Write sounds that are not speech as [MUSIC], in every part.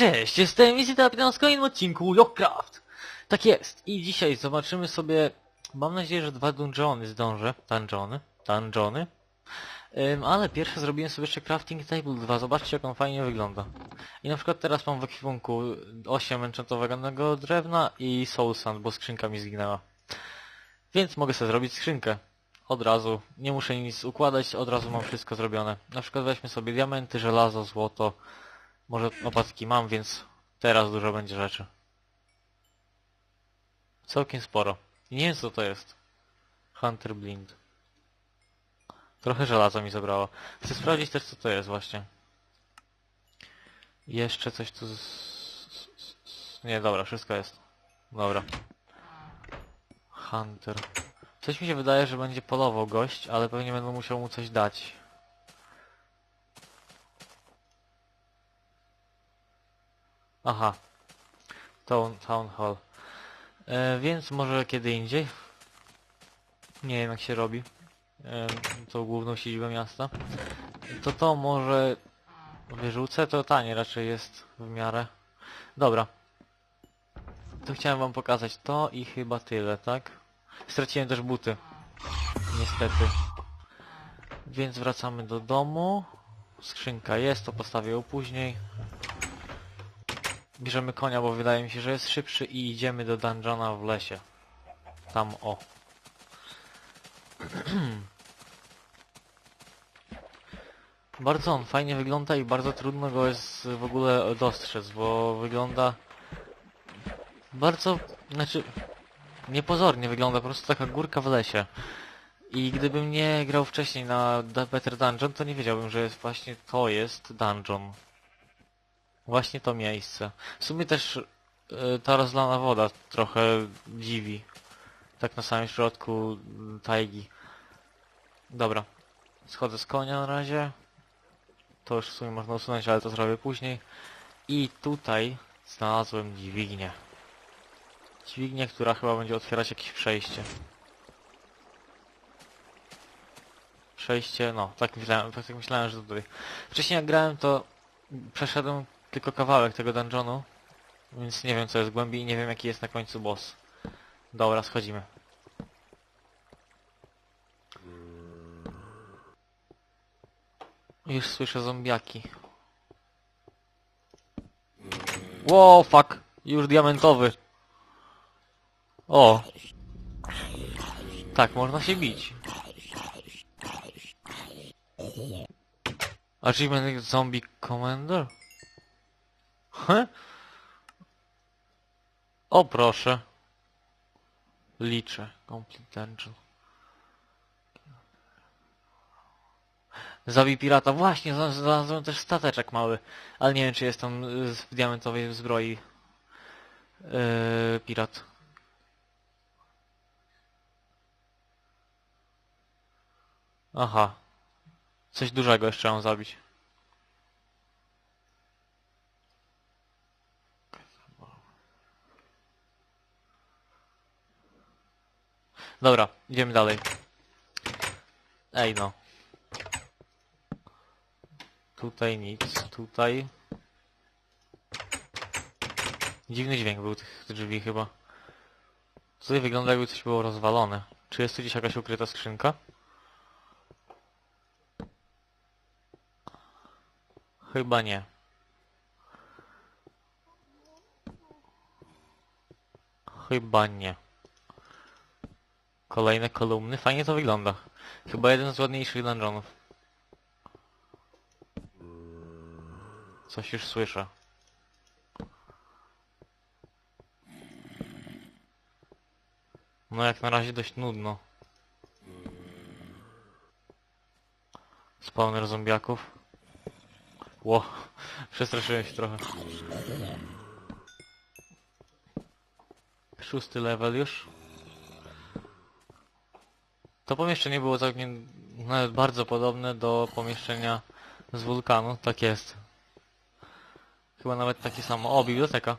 Cześć, jestem Izita na kolejnym odcinku Lockcraft. Tak jest. I dzisiaj zobaczymy sobie, mam nadzieję, że dwa dungeony zdążę. Dungeony. Dungeony. Ym, ale pierwsze zrobiłem sobie jeszcze Crafting Table 2. Zobaczcie jak on fajnie wygląda. I na przykład teraz mam w ekwipunku 8 enchantowego drewna i Soul Sand, bo skrzynka mi zginęła. Więc mogę sobie zrobić skrzynkę. Od razu. Nie muszę nic układać, od razu mam wszystko zrobione. Na przykład weźmy sobie diamenty, żelazo, złoto. Może opatki mam, więc teraz dużo będzie rzeczy. Całkiem sporo. I nie wiem co to jest. Hunter Blind. Trochę żelaza mi zabrało. Chcę sprawdzić też co to jest właśnie. Jeszcze coś tu z- Nie, dobra, wszystko jest. Dobra. Hunter. Coś mi się wydaje, że będzie polował gość, ale pewnie będę musiał mu coś dać. Aha. Town, town Hall. E, więc może kiedy indziej. Nie wiem jak się robi. E, tą główną siedzibę miasta. To to może wyrzucę, to tanie raczej jest w miarę. Dobra. To chciałem wam pokazać to i chyba tyle, tak? Straciłem też buty. Niestety. Więc wracamy do domu. Skrzynka jest, to postawię ją później. Bierzemy konia, bo wydaje mi się, że jest szybszy i idziemy do dungeona w lesie. Tam o. [CLEARS THROAT] bardzo on fajnie wygląda i bardzo trudno go jest w ogóle dostrzec, bo wygląda bardzo, znaczy niepozornie wygląda, po prostu taka górka w lesie. I gdybym nie grał wcześniej na Better Dungeon, to nie wiedziałbym, że jest właśnie to jest dungeon. Właśnie to miejsce. W sumie też y, ta rozlana woda trochę dziwi. Tak na samym środku y, tajgi. Dobra. Schodzę z konia na razie. To już w sumie można usunąć, ale to zrobię później. I tutaj znalazłem dźwignię. Dźwignię, która chyba będzie otwierać jakieś przejście. Przejście, no, tak myślałem, tak myślałem, że tutaj. Wcześniej jak grałem, to przeszedłem tylko kawałek tego dungeonu, więc nie wiem co jest głębiej i nie wiem jaki jest na końcu boss. Dobra, schodzimy. Już słyszę zombiaki. Wow, fuck! Już diamentowy. O! Tak, można się bić. Achievement Zombie Commander? O proszę. Liczę. Complete Dungeon. Zabij pirata. Właśnie, zna- znalazłem też stateczek mały. Ale nie wiem, czy jest tam w diamentowej zbroi yy, pirat. Aha. Coś dużego jeszcze mam zabić. Dobra, idziemy dalej. Ej no. Tutaj nic, tutaj... Dziwny dźwięk był tych drzwi chyba. Tutaj wygląda jakby coś było rozwalone. Czy jest tu gdzieś jakaś ukryta skrzynka? Chyba nie. Chyba nie. Kolejne kolumny. Fajnie to wygląda. Chyba jeden z ładniejszych dungeonów. Coś już słyszę. No jak na razie dość nudno. Spawner zombiaków. Ło, [LAUGHS] przestraszyłem się trochę. Szósty level już. To pomieszczenie było całkiem nawet bardzo podobne do pomieszczenia z wulkanu, tak jest. Chyba nawet takie samo. O, biblioteka.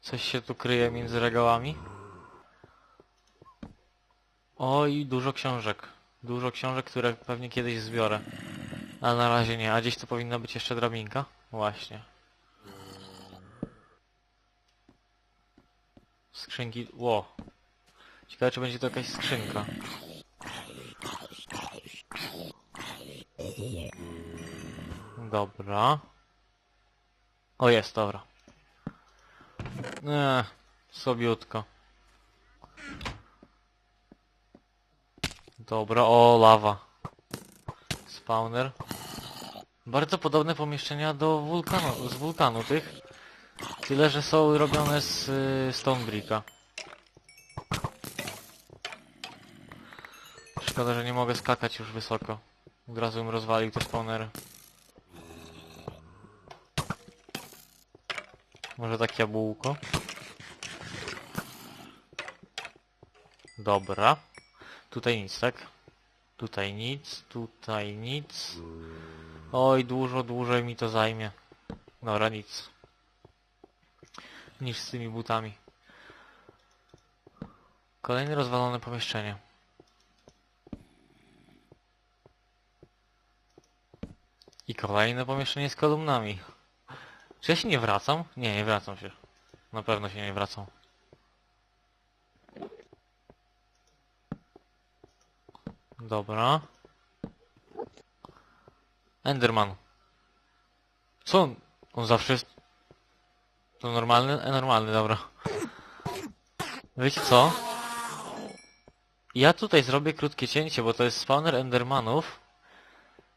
Coś się tu kryje między regałami. O, i dużo książek. Dużo książek, które pewnie kiedyś zbiorę. A na razie nie, a gdzieś tu powinna być jeszcze drabinka? Właśnie. Skrzynki... Ło. Ciekawe czy będzie to jakaś skrzynka. Dobra. O jest, dobra. Nie, sobiutko. Dobra, o lawa. Spawner. Bardzo podobne pomieszczenia do wulkanu, z wulkanu tych. Tyle, że są robione z y, Stonebricka. Szkoda, że nie mogę skakać już wysoko. Od razu bym rozwalił te spawnery. Może tak jabłko? Dobra. Tutaj nic, tak? Tutaj nic, tutaj nic. Oj, dużo dłużej mi to zajmie. Dobra, nic. Niż z tymi butami. Kolejne rozwalone pomieszczenie. I kolejne pomieszczenie z kolumnami. Czy ja się nie wracam? Nie, nie wracam się. Na pewno się nie wracam. Dobra. Enderman. Co on? On zawsze jest... To normalny? E, normalny, dobra. Wiecie co? Ja tutaj zrobię krótkie cięcie, bo to jest spawner Endermanów.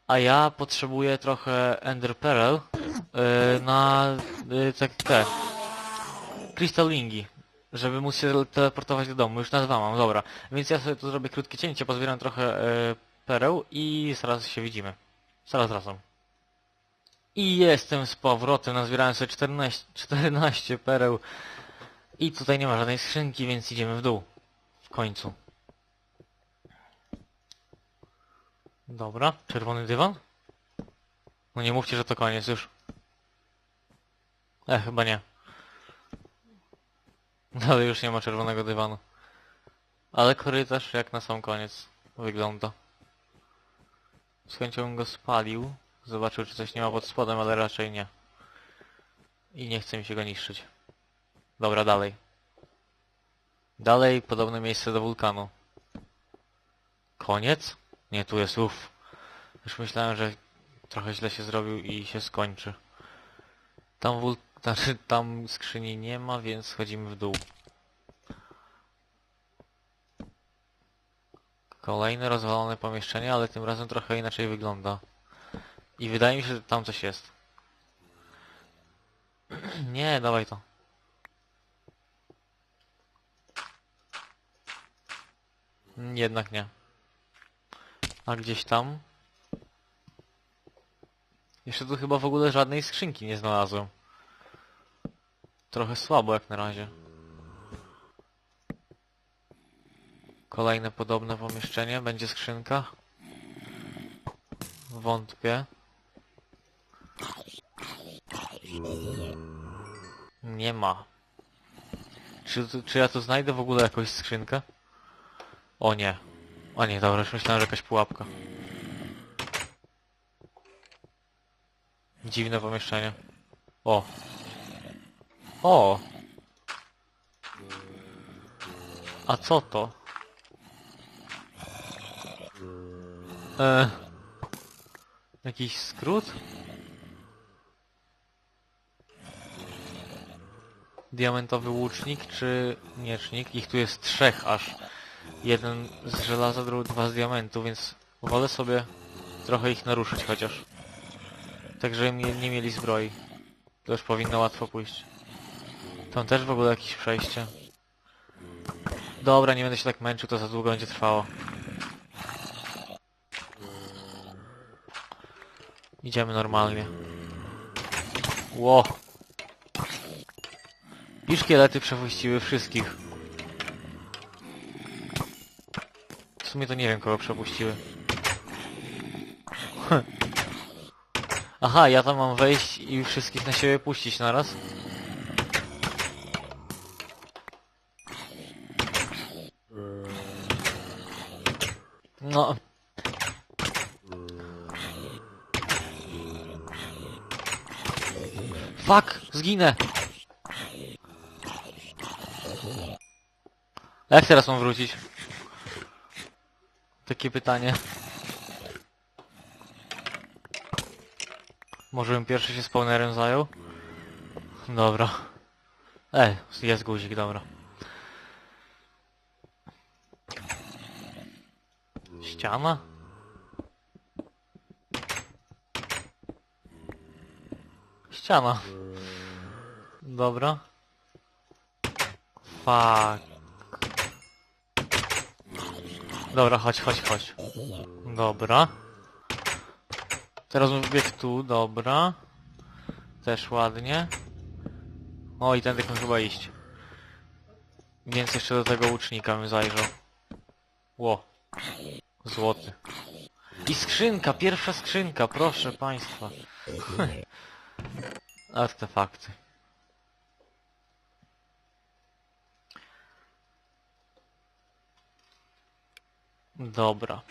A ja potrzebuję trochę Ender Pearl yy, na yy, tak te żeby móc się teleportować do domu. Już nazwa mam, dobra. Więc ja sobie tu zrobię krótkie cięcie, pozbieram trochę yy, pereł i zaraz się widzimy. Zaraz wracam. I jestem z powrotem, nazbierałem sobie 14, 14 pereł. I tutaj nie ma żadnej skrzynki, więc idziemy w dół. W końcu. Dobra, czerwony dywan? No nie mówcie, że to koniec już. E, chyba nie. [LAUGHS] Ale już nie ma czerwonego dywanu. Ale korytarz jak na sam koniec wygląda. Z chęcią go spalił. Zobaczył, czy coś nie ma pod spodem, ale raczej nie. I nie chce mi się go niszczyć. Dobra, dalej. Dalej podobne miejsce do wulkanu. Koniec? Nie, tu jest uff. Już myślałem, że trochę źle się zrobił i się skończy. Tam wul... [LAUGHS] Znaczy, tam skrzyni nie ma, więc schodzimy w dół. Kolejne rozwalone pomieszczenie, ale tym razem trochę inaczej wygląda. I wydaje mi się, że tam coś jest. [CLEARS THROAT] Nie, dawaj to. Jednak nie. A gdzieś tam? Jeszcze tu chyba w ogóle żadnej skrzynki nie znalazłem. Trochę słabo jak na razie. Kolejne podobne pomieszczenie. Będzie skrzynka? Wątpię. Nie ma. Czy, czy ja tu znajdę w ogóle jakąś skrzynkę? O nie. O nie, dobra, już myślałem, że jakaś pułapka. Dziwne pomieszczenie. O. O! A co to? E, jakiś skrót? Diamentowy łucznik czy miecznik? Ich tu jest trzech aż. Jeden z żelaza, drugi dwa z diamentu, więc wolę sobie trochę ich naruszyć chociaż. Tak, żeby nie, mieli zbroi. To już powinno łatwo pójść. Tam też w ogóle jakieś przejście. Dobra, nie będę się tak męczył, to za długo będzie trwało. Idziemy normalnie. Ło! I szkielety przepuściły wszystkich. W sumie to nie wiem, kogo przepuściły. [LAUGHS] Aha, ja tam mam wejść i wszystkich na siebie puścić naraz. No. Fuck! Zginę! Jak teraz mam wrócić? Takie pytanie. Może bym pierwszy się spawnerem zajął? Dobra. Ej, jest guzik, dobra. Ściana? Ściana. Dobra. Fuck. Dobra, chodź, chodź, chodź. Dobra. Teraz wbiegł tu, dobra. Też ładnie. O, i tędy chyba iść. Więc jeszcze do tego łucznika bym zajrzał. Ło. Złoty. I skrzynka, pierwsza skrzynka, proszę państwa. [LAUGHS] Artefakty. Dobra.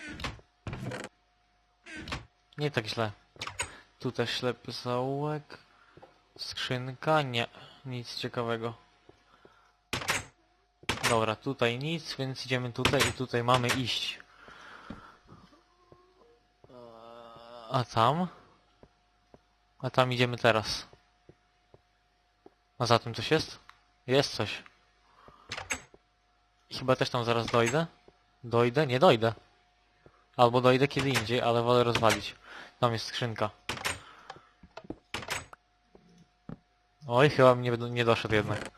Nie tak źle. Tu też ślepy zaułek. Skrzynka? Nie. Nic ciekawego. Dobra, tutaj nic, więc idziemy tutaj i tutaj mamy iść. A tam? A tam idziemy teraz. A za tym coś jest? Jest coś. Chyba też tam zaraz dojdę. Dojdę? Nie dojdę. Albo dojdę kiedy indziej, ale wolę rozwalić. Tam jest skrzynka. Oj, chyba mnie nie doszedł jednak.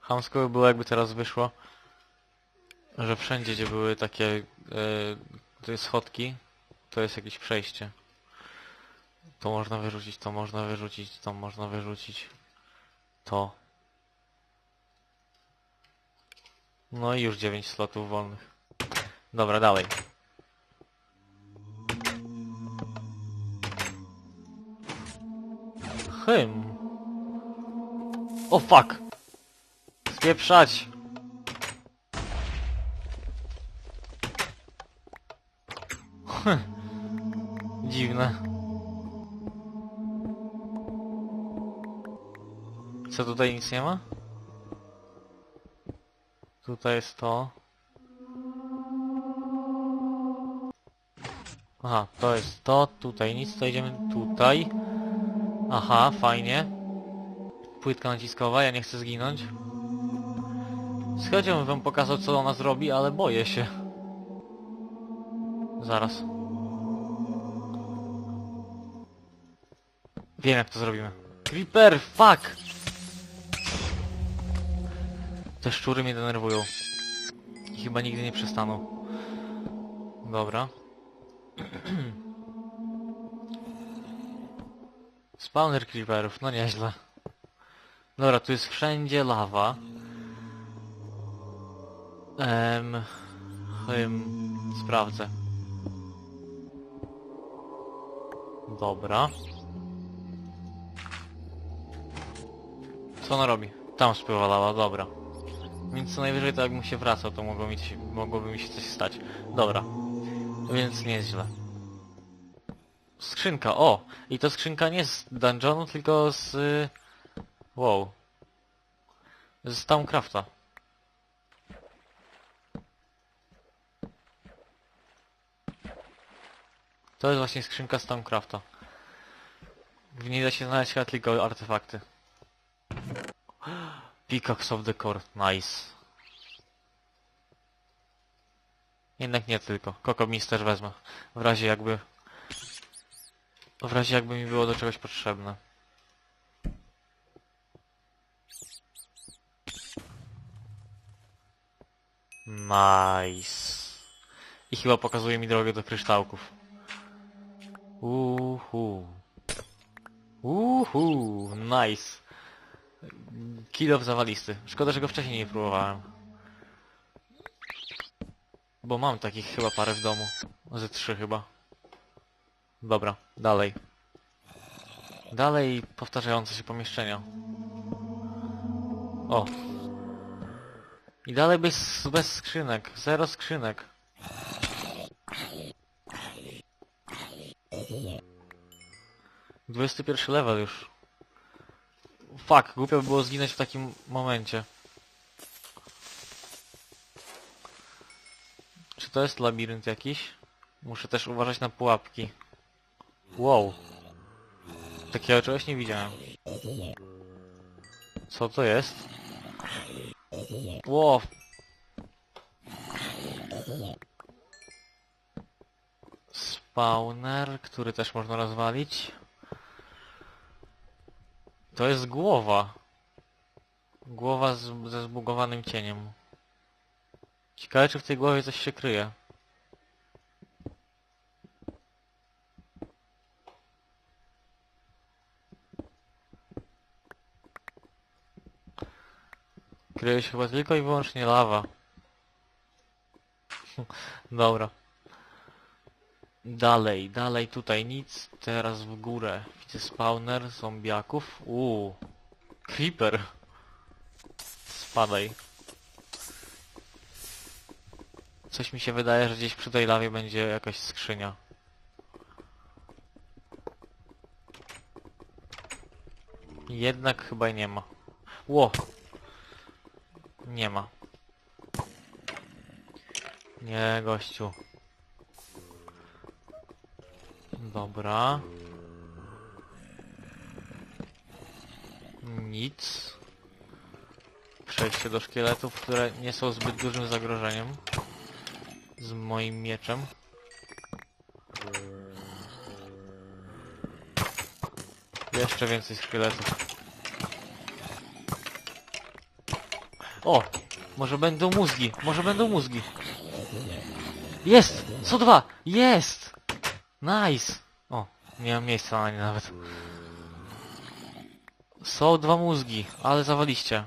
Chamsko by było jakby teraz wyszło, że wszędzie gdzie były takie te schodki, to jest jakieś przejście. To można wyrzucić, to można wyrzucić, to można wyrzucić. To. No i już 9 slotów wolnych. Dobra, dalej. Hym. O fuck! Spieprzać! Dziwne. Co tutaj nic nie ma? Tutaj jest to. Aha, to jest to, tutaj nic, to idziemy tutaj. Aha, fajnie. Płytka naciskowa, ja nie chcę zginąć. Z chęcią wam pokazał co ona zrobi, ale boję się. Zaraz. Wiem jak to zrobimy. Creeper, fuck! Te szczury mnie denerwują. I chyba nigdy nie przestaną. Dobra. [CLEARS THROAT] Spawner creeperów, no nieźle. Dobra, tu jest wszędzie lawa. Ehm... Hym... Sprawdzę. Dobra. Co ona robi? Tam spływa lawa, dobra. Więc co najwyżej to jakbym się wracał, to mogło mi się, mogłoby mi się coś stać. Dobra. Więc nie jest źle. Skrzynka, o! I to skrzynka nie z dungeonu, tylko z... y, Wow. Z Stonecrafta. To jest właśnie skrzynka Stonecrafta. W niej da się znaleźć chyba tylko artefakty. Peacocks of the Court, nice. Jednak nie tylko. Koko Miss też wezmę. W razie jakby... W razie jakby mi było do czegoś potrzebne. Nice. I chyba pokazuje mi drogę do kryształków. Uhu. Uhu, nice. Kill zawalisty. Szkoda, że go wcześniej nie próbowałem. Bo mam takich chyba parę w domu. Ze trzy chyba. Dobra, dalej. Dalej powtarzające się pomieszczenia. O. I dalej bez, bez skrzynek. Zero skrzynek. 21 level już. Fuck, głupio by było zginąć w takim momencie. Czy to jest labirynt jakiś? Muszę też uważać na pułapki. Wow. Takiego czegoś nie widziałem. Co to jest? Wow. Spawner, który też można rozwalić. To jest głowa. Głowa z, ze zbugowanym cieniem. Ciekawe, czy w tej głowie coś się kryje. Kryje się chyba tylko i wyłącznie lawa. [LAUGHS] Dobra. Dalej, dalej tutaj nic. Teraz w górę. Widzę spawner zombiaków. Uuu. Creeper. Spadaj. Coś mi się wydaje, że gdzieś przy tej lawie będzie jakaś skrzynia. Jednak chyba nie ma. Ło! Nie ma. Nie, gościu. Dobra. Nic. Przejście do szkieletów, które nie są zbyt dużym zagrożeniem. Z moim mieczem. Jeszcze więcej szkieletów. O! Może będą mózgi, może będą mózgi. Jest! Są dwa! Jest! Nice! Nie mam miejsca na nie nawet. Są dwa mózgi, ale zawaliście.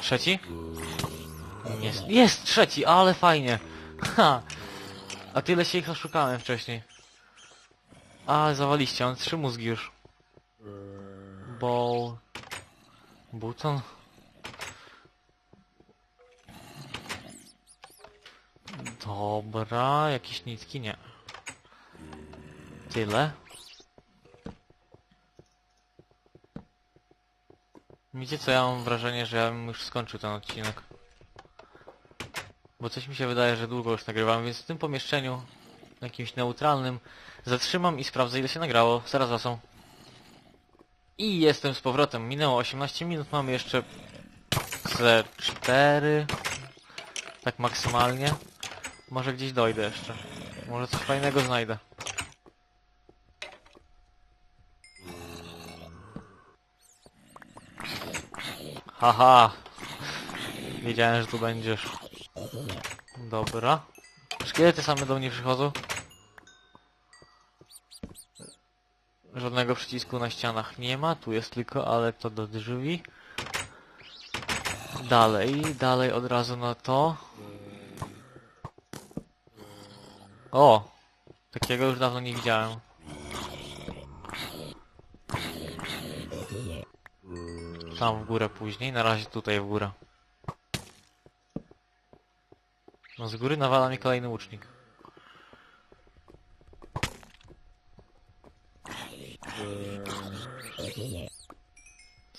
Trzeci? Jest, jest trzeci, ale fajnie. Ha! A tyle się ich oszukałem wcześniej. Ale zawaliście, mam trzy mózgi już. Ball... Buton? Dobra, jakieś nitki? Nie. Tyle. Wiecie co, ja mam wrażenie, że ja bym już skończył ten odcinek. Bo coś mi się wydaje, że długo już nagrywam, więc w tym pomieszczeniu, jakimś neutralnym, zatrzymam i sprawdzę ile się nagrało. Zaraz wracam. I jestem z powrotem. Minęło 18 minut, mamy jeszcze ze 4. Tak maksymalnie. Może gdzieś dojdę jeszcze. Może coś fajnego znajdę. Haha. Wiedziałem, że tu będziesz. Dobra. Szkielety same do mnie przychodzą. Żadnego przycisku na ścianach nie ma, tu jest tylko, ale to do drzwi. Dalej, dalej od razu na to. O! Takiego już dawno nie widziałem. Tam w górę później, na razie tutaj w górę. No z góry nawala mi kolejny łucznik.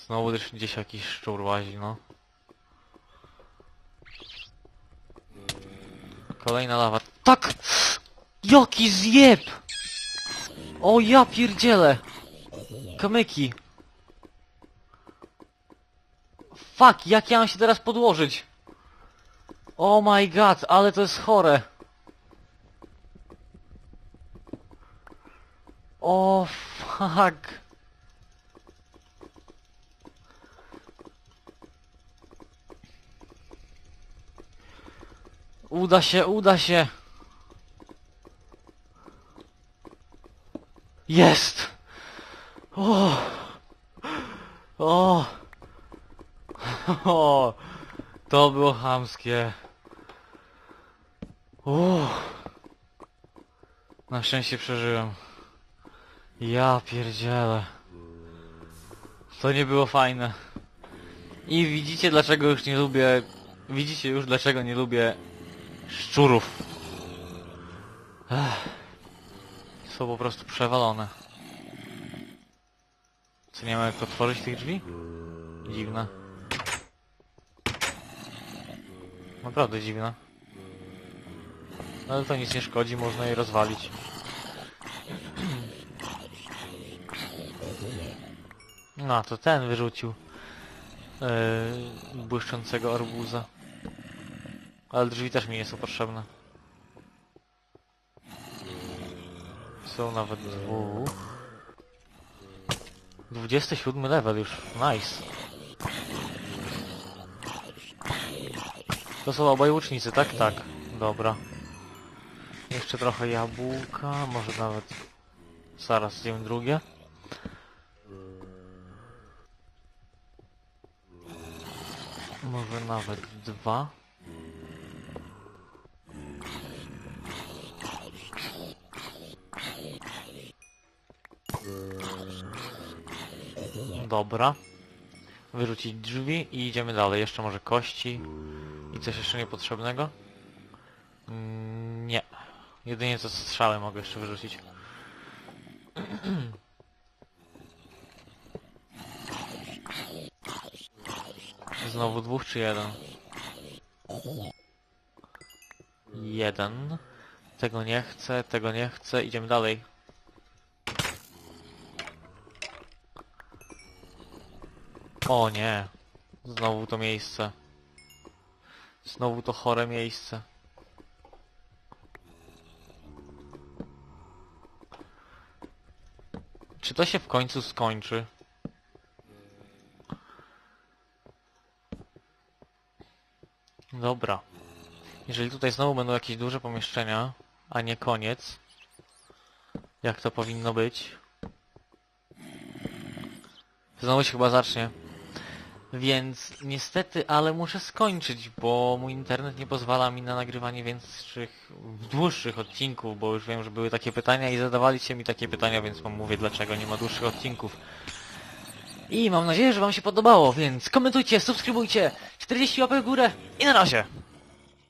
Znowu też gdzieś jakiś szczur łazi, no. Kolejna lawa. Tak! Jaki zjeb! O ja pierdzielę! Kamyki! Fuck, jak ja mam się teraz podłożyć? Oh my god, ale to jest chore! O fuck! Uda się, uda się! Jest! O! O! O! To było chamskie. Uff. Na szczęście przeżyłem. Ja pierdzielę. To nie było fajne. I widzicie dlaczego już nie lubię... Widzicie już dlaczego nie lubię szczurów. Ech. są po prostu przewalone. Co nie ma jak otworzyć tych drzwi? Dziwne. Naprawdę dziwne. Ale to nic nie szkodzi, można je rozwalić. No, to ten wyrzucił yy, błyszczącego arbuza. Ale drzwi też mi nie są potrzebne. Są nawet dwóch. 27 level już. Nice. To są obaj łucznicy, tak? Tak. Dobra. Jeszcze trochę jabłka, może nawet... Zaraz zjemy drugie. Może nawet dwa. Dobra. Wyrzucić drzwi i idziemy dalej. Jeszcze może kości i coś jeszcze niepotrzebnego? Nie. Jedynie co strzały mogę jeszcze wyrzucić. Znowu dwóch czy jeden? Jeden. Tego nie chcę, tego nie chcę. Idziemy dalej. O nie. Znowu to miejsce. Znowu to chore miejsce. Czy to się w końcu skończy? Dobra. Jeżeli tutaj znowu będą jakieś duże pomieszczenia, a nie koniec, jak to powinno być, znowu się chyba zacznie. Więc niestety, ale muszę skończyć, bo mój internet nie pozwala mi na nagrywanie większych, dłuższych odcinków, bo już wiem, że były takie pytania i zadawaliście mi takie pytania, więc wam mówię dlaczego nie ma dłuższych odcinków. I mam nadzieję, że wam się podobało, więc komentujcie, subskrybujcie, 40 łapek w górę i na razie!